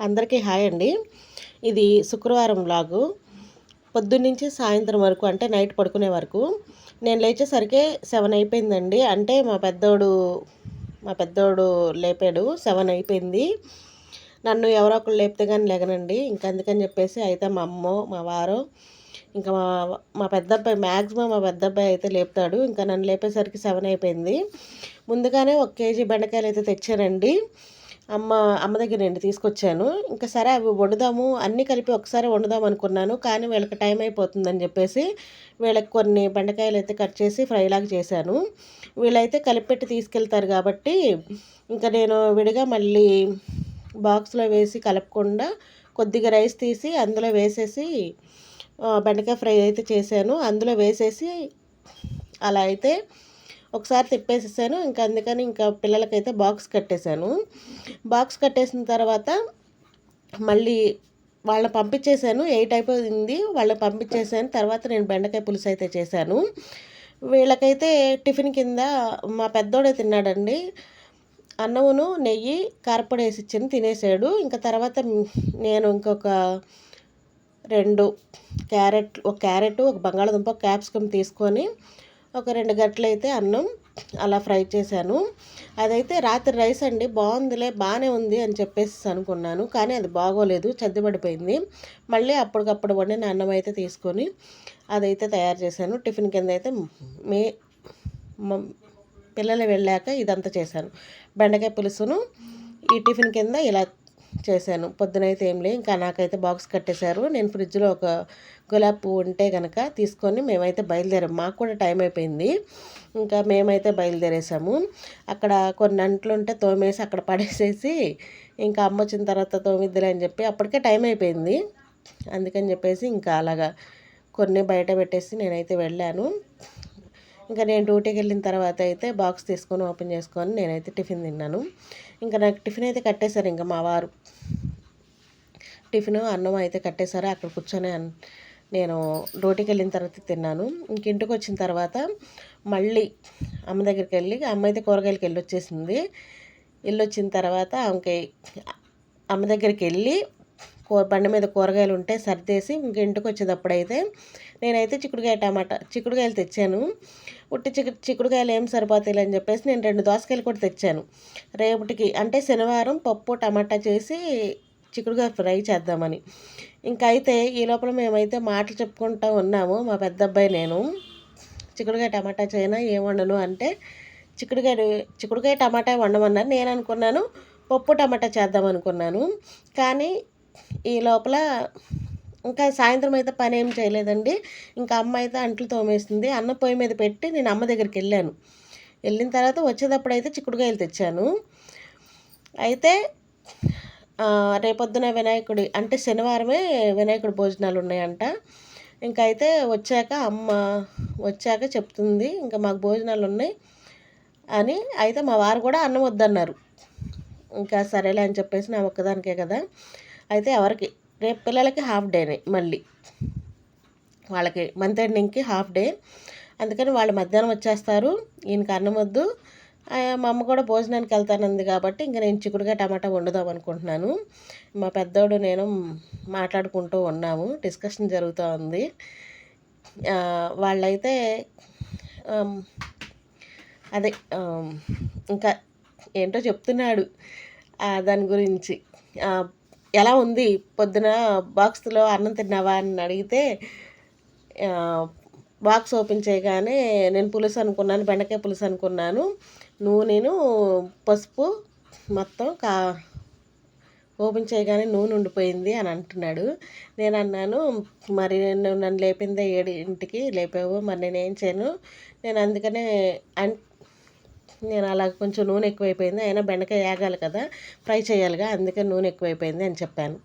అందరికీ హాయ్ అండి. ఇది శుక్రవారం లాగు. పొద్దున్నుంచి సాయంత్రం వరకు అంటే నైట్ పడుకునే వరకు నేను లేచేసరికి సెవెన్ అయిపోయిందండి. అంటే మా పెద్దోడు మా పెద్దోడు లేపాడు సెవెన్ అయిపోయింది. నన్ను ఎవరో ఒకరు లేపితే కానీ లేగనండి. ఇంకా అందుకని చెప్పేసి అయితే మా అమ్మ మా వారు ఇంకా మా మా పెద్ద అబ్బాయి మ్యాక్సిమం మా పెద్ద అబ్బాయి అయితే లేపుతాడు. ఇంకా నన్ను లేపేసరికి సెవెన్ అయిపోయింది. ముందుగానే ఒక కేజీ బెండకాయలు అయితే తెచ్చానండి. అమ్మ అమ్మ దగ్గర నుండి తీసుకొచ్చాను. ఇంకా సరే అవి వండుదాము. అన్నీ కలిపి ఒకసారి వండుదాం అనుకున్నాను. కానీ వీళ్ళకి టైం అయిపోతుందని చెప్పేసి వీళ్ళకి కొన్ని బెండకాయలు అయితే కట్ చేసి ఫ్రైలాగా చేశాను. వీళ్ళైతే కలిపెట్టి తీసుకెళ్తారు కాబట్టి ఇంకా నేను విడిగా మళ్ళీ బాక్స్లో వేసి కలపకుండా కొద్దిగా రైస్ తీసి అందులో వేసేసి బెండకాయ ఫ్రై అయితే చేశాను. అందులో వేసేసి అలా అయితే ఒకసారి తిప్పేసేసాను. ఇంకా అందుకని ఇంకా పిల్లలకైతే బాక్స్ కట్టేశాను. బాక్స్ కట్టేసిన తర్వాత మళ్ళీ వాళ్ళని పంపించేశాను. ఎయిట్ అయిపోయింది. వాళ్ళని పంపించేశాను. తర్వాత నేను బెండకాయ పులుసు అయితే చేశాను. వీళ్ళకైతే టిఫిన్ కింద మా పెద్దోడే తిన్నాడండి. అన్నమును నెయ్యి కారపొడి వేసి ఇచ్చింది తినేసాడు. ఇంకా తర్వాత నేను ఇంకొక రెండు క్యారెట్ ఒక క్యారెట్ ఒక బంగాళదుంప క్యాప్సికమ్ తీసుకొని ఒక రెండు గట్లయితే అన్నం అలా ఫ్రై చేశాను. అదైతే రాత్రి రైస్ అండి బాగుందిలే బాగానే ఉంది అని చెప్పేసి అనుకున్నాను. కానీ అది బాగోలేదు చద్దిపడిపోయింది మళ్ళీ అప్పటికప్పుడు వండిన అన్నం అయితే తీసుకొని అదైతే తయారు చేశాను. టిఫిన్ కింద అయితే మే పిల్లలు వెళ్ళాక ఇదంతా చేశాను. బెండకాయ పులుసును ఈ టిఫిన్ కింద ఇలా చేశాను. పొద్దునైతే ఏం లేదు. ఇంకా నాకైతే బాక్స్ కట్టేశారు. నేను ఫ్రిడ్జ్లో ఒక గులాబీ పువ్వు ఉంటే కనుక తీసుకొని మేమైతే బయలుదేరాం. మాకు కూడా టైం అయిపోయింది. ఇంకా మేమైతే బయలుదేరేసాము. అక్కడ కొన్ని అంట్లు ఉంటే తోమేసి అక్కడ పడేసేసి ఇంకా అమ్మ వచ్చిన తర్వాత తోమిద్దులే అని చెప్పి అప్పటికే టైం అయిపోయింది. అందుకని చెప్పేసి ఇంకా అలాగా కొన్ని బయట పెట్టేసి నేనైతే వెళ్ళాను. ఇంకా నేను డ్యూటీకి వెళ్ళిన తర్వాత అయితే బాక్స్ తీసుకొని ఓపెన్ చేసుకొని నేనైతే టిఫిన్ తిన్నాను. ఇంకా నాకు టిఫిన్ అయితే కట్టేశారు ఇంకా మా వారు. టిఫిన్ అన్నం అయితే కట్టేశారు. అక్కడ కూర్చొని నేను డ్యూటీకి వెళ్ళిన తర్వాత తిన్నాను. ఇంక ఇంటికి వచ్చిన తర్వాత మళ్ళీ అమ్మ దగ్గరికి వెళ్ళి అమ్మ అయితే కూరగాయలకి వెళ్ళి వచ్చేసింది వెళ్ళి వచ్చిన తర్వాత ఆమెకి అమ్మ దగ్గరికి వెళ్ళి బండి మీద కూరగాయలు ఉంటే సర్దేసి ఇంక ఇంటికి వచ్చేటప్పుడైతే నేనైతే చిక్కుడుకాయ టమాటా చిక్కుడుకాయలు తెచ్చాను. ఉట్టి చిక్కు చిక్కుడుకాయలు ఏం సరిపోతాయి అని చెప్పేసి నేను రెండు దోసకాయలు కూడా తెచ్చాను. రేపటికి అంటే శనివారం పప్పు టమాటా చేసి చిక్కుడుకాయ ఫ్రై చేద్దామని. ఇంకా అయితే ఈ లోపల మేమైతే మాటలు చెప్పుకుంటూ ఉన్నాము మా పెద్ద అబ్బాయి నేను. చిక్కుడుకాయ టమాటా చేయనా ఏం వండను అంటే చిక్కుడుకాయ చిక్కుడుకాయ టమాటా వండమన్నారు. నేను అనుకున్నాను పప్పు టమాటా చేద్దాం అనుకున్నాను. కానీ ఈ లోపల ఇంకా సాయంత్రం అయితే పని ఏం చేయలేదండి. ఇంకా అమ్మ అయితే అంట్లు తోమేస్తుంది అన్న పొయ్యి మీద పెట్టి నేను అమ్మ దగ్గరికి వెళ్ళాను. వెళ్ళిన తర్వాత వచ్చేటప్పుడు అయితే చిక్కుడుకాయలు తెచ్చాను. అయితే రేపొద్దున వినాయకుడి అంటే శనివారమే వినాయకుడి భోజనాలు ఉన్నాయంట. ఇంకా అయితే వచ్చాక అమ్మ వచ్చాక చెప్తుంది ఇంకా మాకు భోజనాలు ఉన్నాయి అని. అయితే మా వారు కూడా అన్నం వద్దన్నారు. ఇంకా సరేలే అని చెప్పేసి నా ఒక్కదానికే కదా అయితే ఎవరికి? రేపు పిల్లలకి హాఫ్ డేనే మళ్ళీ. వాళ్ళకి మంత్ ఎండింగ్కి హాఫ్ డే. అందుకని వాళ్ళు మధ్యాహ్నం వచ్చేస్తారు. ఈయనకి అన్నం వద్దు. మా అమ్మ కూడా భోజనానికి వెళ్తానంది కాబట్టి ఇంకా నేను చిక్కుడుగా టమాటా వండుదాం అనుకుంటున్నాను. మా పెద్దోడు నేను మాట్లాడుకుంటూ ఉన్నాము. డిస్కషన్ జరుగుతూ ఉంది. వాళ్ళైతే అదే ఇంకా ఏంటో చెప్తున్నాడు. దాని గురించి. ఎలా ఉంది? పొద్దున బాక్స్లో అన్నం తిన్నావా అని అడిగితే బాక్స్ ఓపెన్ చేయగానే నేను పులుసు అనుకున్నాను బెండకాయ పులుసు అనుకున్నాను. నూనెను పసుపు మొత్తం కా ఓపెన్ చేయగానే నూనె ఉండిపోయింది అని అంటున్నాడు. నేను అన్నాను మరి నన్ను లేపిందే ఏడింటికి లేపావు మరి నేనేం చేయను. నేను అందుకనే అన్ నేను అలా కొంచెం నూనె ఎక్కువైపోయింది అయినా బెండకాయ వేగాలి కదా ఫ్రై చేయాలిగా అందుకే నూనె ఎక్కువైపోయింది అని చెప్పాను.